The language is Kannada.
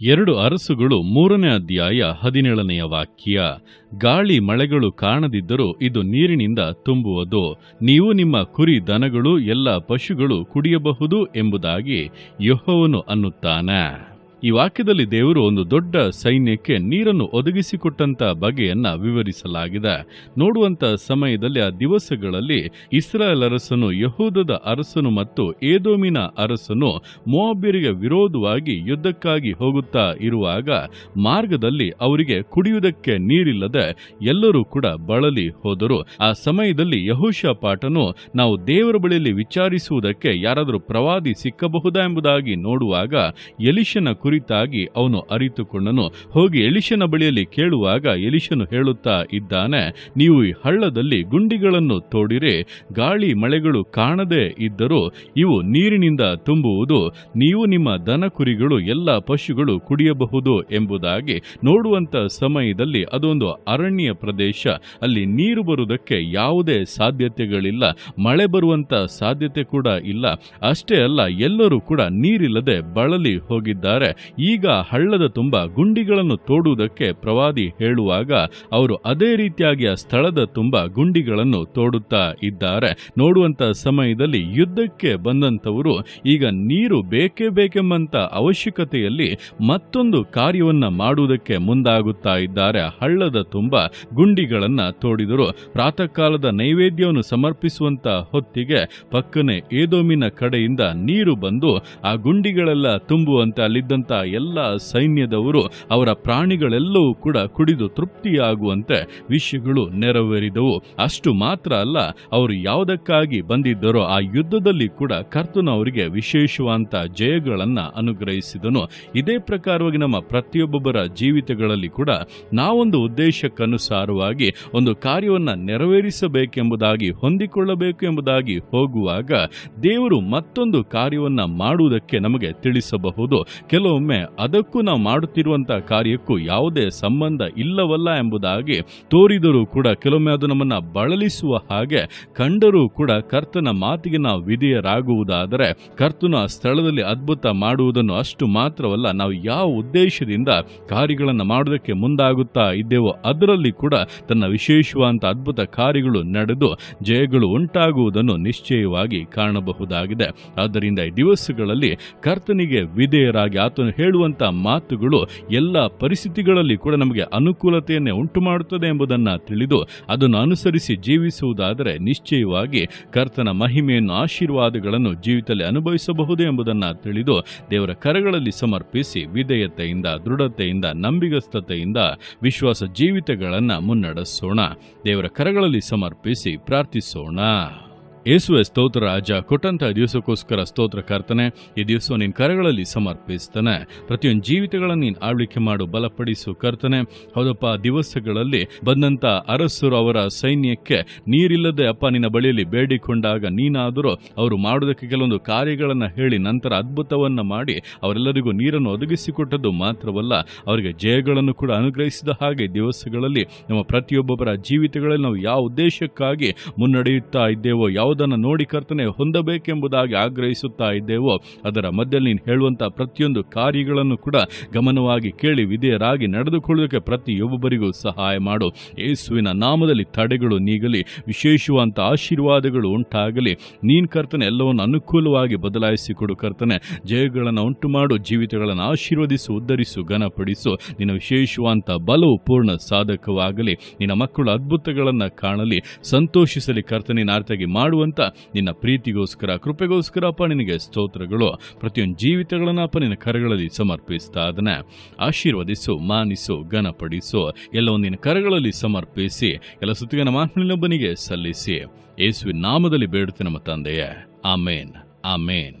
ಎರಡು ಅರಸುಗಳು ಮೂರನೇ ಅಧ್ಯಾಯ ಹದಿನೇಳನೆಯ ವಾಕ್ಯ, ಗಾಳಿ ಮಳೆಗಳು ಕಾಣದಿದ್ದರೂ ಇದು ನೀರಿನಿಂದ ತುಂಬುವುದು. ನೀವು ನಿಮ್ಮ ಕುರಿ ದನಗಳು, ಎಲ್ಲ ಪಶುಗಳು ಕುಡಿಯಬಹುದು ಎಂಬುದಾಗಿ ಯೆಹೋವನು ಅನ್ನುತ್ತಾನೆ. ಈ ವಾಕ್ಯದಲ್ಲಿ ದೇವರು ಒಂದು ದೊಡ್ಡ ಸೈನ್ಯಕ್ಕೆ ನೀರನ್ನು ಒದಗಿಸಿಕೊಟ್ಟಂತ ಬಗೆಯನ್ನ ವಿವರಿಸಲಾಗಿದೆ. ನೋಡುವಂತ ಸಮಯದಲ್ಲಿ ಆ ದಿವಸಗಳಲ್ಲಿ ಇಸ್ರಾಯೇಲ್ ಅರಸನು, ಯಹೂದದ ಅರಸನು ಮತ್ತು ಏದೋಮಿನ ಅರಸನು ಮೋಬ್ಯರಿಗೆ ವಿರೋಧವಾಗಿ ಯುದ್ಧಕ್ಕಾಗಿ ಹೋಗುತ್ತಾ ಇರುವಾಗ ಮಾರ್ಗದಲ್ಲಿ ಅವರಿಗೆ ಕುಡಿಯುವುದಕ್ಕೆ ನೀರಿಲ್ಲದೆ ಎಲ್ಲರೂ ಕೂಡ ಬಳಲಿ ಹೋದರು. ಆ ಸಮಯದಲ್ಲಿ ಯಹೋಶ ಪಾಠನು ನಾವು ದೇವರ ಬಳಿಯಲ್ಲಿ ವಿಚಾರಿಸುವುದಕ್ಕೆ ಯಾರಾದರೂ ಪ್ರವಾದಿ ಸಿಕ್ಕಬಹುದಾ ಎಂಬುದಾಗಿ ನೋಡುವಾಗ ಎಲಿಶನ ಕುರಿತಾಗಿ ಅವನು ಅರಿತುಕೊಂಡನು. ಹೋಗಿ ಎಲಿಶನ ಬಳಿಯಲ್ಲಿ ಕೇಳುವಾಗ ಎಲಿಶನು ಹೇಳುತ್ತಾ ಇದ್ದಾನೆ, ನೀವು ಈ ಹಳ್ಳದಲ್ಲಿ ಗುಂಡಿಗಳನ್ನು ತೋಡಿರಿ, ಗಾಳಿ ಮಳೆಗಳು ಕಾಣದೇ ಇದ್ದರೂ ಇವು ನೀರಿನಿಂದ ತುಂಬುವುದು, ನೀವು ನಿಮ್ಮ ದನ ಕುರಿಗಳು ಎಲ್ಲ ಪಶುಗಳು ಕುಡಿಯಬಹುದು ಎಂಬುದಾಗಿ ನೋಡುವಂತ ಸಮಯದಲ್ಲಿ ಅದೊಂದು ಅರಣ್ಯ ಪ್ರದೇಶ, ಅಲ್ಲಿ ನೀರು ಬರುವುದಕ್ಕೆ ಯಾವುದೇ ಸಾಧ್ಯತೆಗಳಿಲ್ಲ, ಮಳೆ ಬರುವಂತ ಸಾಧ್ಯತೆ ಕೂಡ ಇಲ್ಲ, ಅಷ್ಟೇ ಅಲ್ಲ ಎಲ್ಲರೂ ಕೂಡ ನೀರಿಲ್ಲದೆ ಬಳಲಿ ಹೋಗಿದ್ದಾರೆ ಈಗ ಹಳ್ಳದ ತುಂಬ ಗುಂಡಿಗಳನ್ನು ತೋಡುವುದಕ್ಕೆ ಪ್ರವಾದಿ ಹೇಳುವಾಗ ಅವರು ಅದೇ ರೀತಿಯಾಗಿ ಆ ಸ್ಥಳದ ತುಂಬ ಗುಂಡಿಗಳನ್ನು ತೋಡುತ್ತಾ ಇದ್ದಾರೆ. ನೋಡುವಂತ ಸಮಯದಲ್ಲಿ ಯುದ್ಧಕ್ಕೆ ಬಂದಂಥವರು ಈಗ ನೀರು ಬೇಕೇ ಬೇಕೆಂಬಂತ ಅವಶ್ಯಕತೆಯಲ್ಲಿ ಮತ್ತೊಂದು ಕಾರ್ಯವನ್ನ ಮಾಡುವುದಕ್ಕೆ ಮುಂದಾಗುತ್ತಾ ಇದ್ದಾರೆ. ಹಳ್ಳದ ತುಂಬ ಗುಂಡಿಗಳನ್ನ ತೋಡಿದರು. ಪ್ರಾತಃ ಕಾಲದ ನೈವೇದ್ಯವನ್ನು ಸಮರ್ಪಿಸುವಂತ ಹೊತ್ತಿಗೆ ಪಕ್ಕನೆ ಏದೋಮಿನ ಕಡೆಯಿಂದ ನೀರು ಬಂದು ಆ ಗುಂಡಿಗಳೆಲ್ಲ ತುಂಬುವಂತೆ ಅಲ್ಲಿದ್ದಂತ ಎಲ್ಲ ಸೈನ್ಯದವರು ಅವರ ಪ್ರಾಣಿಗಳೆಲ್ಲವೂ ಕೂಡ ಕುಡಿದು ತೃಪ್ತಿಯಾಗುವಂತೆ ವಿಷಯಗಳು ನೆರವೇರಿದವು. ಅಷ್ಟು ಮಾತ್ರ ಅಲ್ಲ, ಅವರು ಯಾವುದಕ್ಕಾಗಿ ಬಂದಿದ್ದರೋ ಆ ಯುದ್ಧದಲ್ಲಿ ಕೂಡ ಕರ್ತನ ಅವರಿಗೆ ವಿಶೇಷವಾದಂಥ ಜಯಗಳನ್ನು ಅನುಗ್ರಹಿಸಿದನು. ಇದೇ ಪ್ರಕಾರವಾಗಿ ನಮ್ಮ ಪ್ರತಿಯೊಬ್ಬೊಬ್ಬರ ಜೀವಿತಗಳಲ್ಲಿ ಕೂಡ ನಾವೊಂದು ಉದ್ದೇಶಕ್ಕನುಸಾರವಾಗಿ ಒಂದು ಕಾರ್ಯವನ್ನ ನೆರವೇರಿಸಬೇಕೆಂಬುದಾಗಿ, ಹೊಂದಿಕೊಳ್ಳಬೇಕು ಎಂಬುದಾಗಿ ಹೋಗುವಾಗ ದೇವರು ಮತ್ತೊಂದು ಕಾರ್ಯವನ್ನ ಮಾಡುವುದಕ್ಕೆ ನಮಗೆ ತಿಳಿಸಬಹುದು. ಕೆಲವೊಮ್ಮೆ ಅದಕ್ಕೂ ನಾವು ಮಾಡುತ್ತಿರುವಂತಹ ಕಾರ್ಯಕ್ಕೂ ಯಾವುದೇ ಸಂಬಂಧ ಇಲ್ಲವಲ್ಲ ಎಂಬುದಾಗಿ ತೋರಿದರೂ ಕೂಡ ಕೆಲವೊಮ್ಮೆ ಅದು ನಮ್ಮನ್ನ ಬಳಲಿಸುವ ಹಾಗೆ ಕಂಡರೂ ಕೂಡ ಕರ್ತನ ಮಾತಿಗೆ ನಾವು ವಿಧೇಯರಾಗುವುದಾದರೆ ಕರ್ತನ ಸ್ಥಳದಲ್ಲಿ ಅದ್ಭುತ ಮಾಡುವುದನ್ನು ಅಷ್ಟು ಮಾತ್ರವಲ್ಲ, ನಾವು ಯಾವ ಉದ್ದೇಶದಿಂದ ಕಾರ್ಯಗಳನ್ನು ಮಾಡುವುದಕ್ಕೆ ಮುಂದಾಗುತ್ತಾ ಇದ್ದೇವೋ ಅದರಲ್ಲಿ ಕೂಡ ತನ್ನ ವಿಶೇಷವಾದಂಥ ಅದ್ಭುತ ಕಾರ್ಯಗಳು ನಡೆದು ಜಯಗಳು ಉಂಟಾಗುವುದನ್ನು ನಿಶ್ಚಯವಾಗಿ ಕಾಣಬಹುದಾಗಿದೆ. ಆದ್ದರಿಂದ ಈ ದಿವಸಗಳಲ್ಲಿ ಕರ್ತನಿಗೆ ವಿಧೇಯರಾಗಿ ಆತನು ಹೇಳುವಂತ ಮಾತುಗಳು ಎಲ್ಲ ಪರಿಸ್ಥಿತಿಗಳಲ್ಲಿ ಕೂಡ ನಮಗೆ ಅನುಕೂಲತೆಯನ್ನೇ ಉಂಟು ಮಾಡುತ್ತದೆ ಎಂಬುದನ್ನು ತಿಳಿದು ಅದನ್ನು ಅನುಸರಿಸಿ ಜೀವಿಸುವುದಾದರೆ ನಿಶ್ಚಯವಾಗಿ ಕರ್ತನ ಮಹಿಮೆಯನ್ನು ಆಶೀರ್ವಾದಗಳನ್ನು ಜೀವಿತದಲ್ಲಿ ಅನುಭವಿಸಬಹುದು ಎಂಬುದನ್ನು ತಿಳಿದು ದೇವರ ಕರಗಳಲ್ಲಿ ಸಮರ್ಪಿಸಿ ವಿಧೇಯತೆಯಿಂದ, ದೃಢತೆಯಿಂದ, ನಂಬಿಗಸ್ತತೆಯಿಂದ ವಿಶ್ವಾಸ ಜೀವಿತಗಳನ್ನು ಮುನ್ನಡೆಸೋಣ. ದೇವರ ಕರಗಳಲ್ಲಿ ಸಮರ್ಪಿಸಿ ಪ್ರಾರ್ಥಿಸೋಣ. ಯೇಸುವೆ ಸ್ತೋತ್ರ ರಾಜ ಕೊಟ್ಟಂತಹ ದಿವಸಕ್ಕೋಸ್ಕರ ಸ್ತೋತ್ರ ಕರ್ತನೆ, ಈ ದಿವಸ ನಿನ್ನ ಕರಗಳಲ್ಲಿ ಸಮರ್ಪಿಸ್ತಾನೆ ಪ್ರತಿಯೊಂದು ಜೀವಿತಗಳನ್ನು ನೀನು ಆಳ್ವಿಕೆ ಮಾಡು, ಬಲಪಡಿಸು ಕರ್ತನೆ. ಹೌದಪ್ಪ ದಿವಸಗಳಲ್ಲಿ ಬಂದಂತ ಅರಸರು ಅವರ ಸೈನ್ಯಕ್ಕೆ ನೀರಿಲ್ಲದೆ, ಅಪ್ಪ, ನಿನ್ನ ಬಳಿಯಲ್ಲಿ ಬೇಡಿಕೊಂಡಾಗ ನೀನಾದರೂ ಅವರು ಮಾಡುವುದಕ್ಕೆ ಕೆಲವೊಂದು ಕಾರ್ಯಗಳನ್ನು ಹೇಳಿ, ನಂತರ ಅದ್ಭುತವನ್ನ ಮಾಡಿ, ಅವರೆಲ್ಲರಿಗೂ ನೀರನ್ನು ಒದಗಿಸಿಕೊಟ್ಟದ್ದು ಮಾತ್ರವಲ್ಲ, ಅವರಿಗೆ ಜಯಗಳನ್ನು ಕೂಡ ಅನುಗ್ರಹಿಸಿದ ಹಾಗೆ ದಿವಸಗಳಲ್ಲಿ ನಮ್ಮ ಪ್ರತಿಯೊಬ್ಬೊಬ್ಬರ ಜೀವಿತಗಳಲ್ಲಿ ನಾವು ಯಾವ ಉದ್ದೇಶಕ್ಕಾಗಿ ಮುನ್ನಡೆಯುತ್ತಾ ಇದ್ದೇವೋ ಯಾವುದನ್ನು ನೋಡಿ ಕರ್ತನೆ ಹೊಂದಬೇಕೆಂಬುದಾಗಿ ಆಗ್ರಹಿಸುತ್ತಾ ಇದ್ದೇವೋ, ಅದರ ಮಧ್ಯದಲ್ಲಿ ನೀನು ಹೇಳುವಂಥ ಪ್ರತಿಯೊಂದು ಕಾರ್ಯಗಳನ್ನು ಕೂಡ ಗಮನವಾಗಿ ಕೇಳಿ ವಿಧೇಯರಾಗಿ ನಡೆದುಕೊಳ್ಳುವುದಕ್ಕೆ ಪ್ರತಿಯೊಬ್ಬರಿಗೂ ಸಹಾಯ ಮಾಡು. ಯೇಸುವಿನ ನಾಮದಲ್ಲಿ ತಡೆಗಳು ನೀಗಲಿ, ವಿಶೇಷವಾದಂಥ ಆಶೀರ್ವಾದಗಳು ಉಂಟಾಗಲಿ. ನೀನು ಕರ್ತನೆ ಎಲ್ಲವನ್ನು ಅನುಕೂಲವಾಗಿ ಬದಲಾಯಿಸಿಕೊಡು ಕರ್ತನೆ. ಜಯಗಳನ್ನು ಉಂಟು ಮಾಡು ಜೀವಿತಗಳನ್ನು ಆಶೀರ್ವದಿಸು, ಉದ್ಧರಿಸು, ಘನಪಡಿಸು. ನಿನ್ನ ವಿಶೇಷವಾದಂಥ ಬಲವು ಪೂರ್ಣ ಸಾಧಕವಾಗಲಿ. ನಿನ್ನ ಮಕ್ಕಳು ಅದ್ಭುತಗಳನ್ನು ಕಾಣಲಿ. ಸಂತೋಷಿಸಲಿ ಕರ್ತನಿನ ಅರ್ಥವಾಗಿ ಮಾಡುವಂತ ನಿನ್ನ ಪ್ರೀತಿಗೋಸ್ಕರ, ಕೃಪೆಗೋಸ್ಕರ ಅಪ್ಪ ನಿನಗೆ ಸ್ತೋತ್ರಗಳು. ಪ್ರತಿಯೊಂದು ಜೀವಿತಗಳನ್ನು ಅಪ್ಪ ನಿನ್ನ ಕರಗಳಲ್ಲಿ ಸಮರ್ಪಿಸ್ತಾ ಅದನ್ನ ಆಶೀರ್ವದಿಸು, ಮಾನಿಸು, ಘನಪಡಿಸು. ಎಲ್ಲವನ್ನು ನಿನ್ನ ಕರಗಳಲ್ಲಿ ಸಮರ್ಪಿಸಿ, ಎಲ್ಲ ಸುತ್ತಿಗೆ ನಮ್ಮ ಆತ್ಮನಿಲ್ಲೊಬ್ಬನಿಗೆ ಸಲ್ಲಿಸಿ. ಯೇಸುವಿನ ನಾಮದಲ್ಲಿ ಬೇಡುತ್ತೆ ನಮ್ಮ ತಂದೆಯೇ. ಆಮೇನ್. ಆಮೇನ್.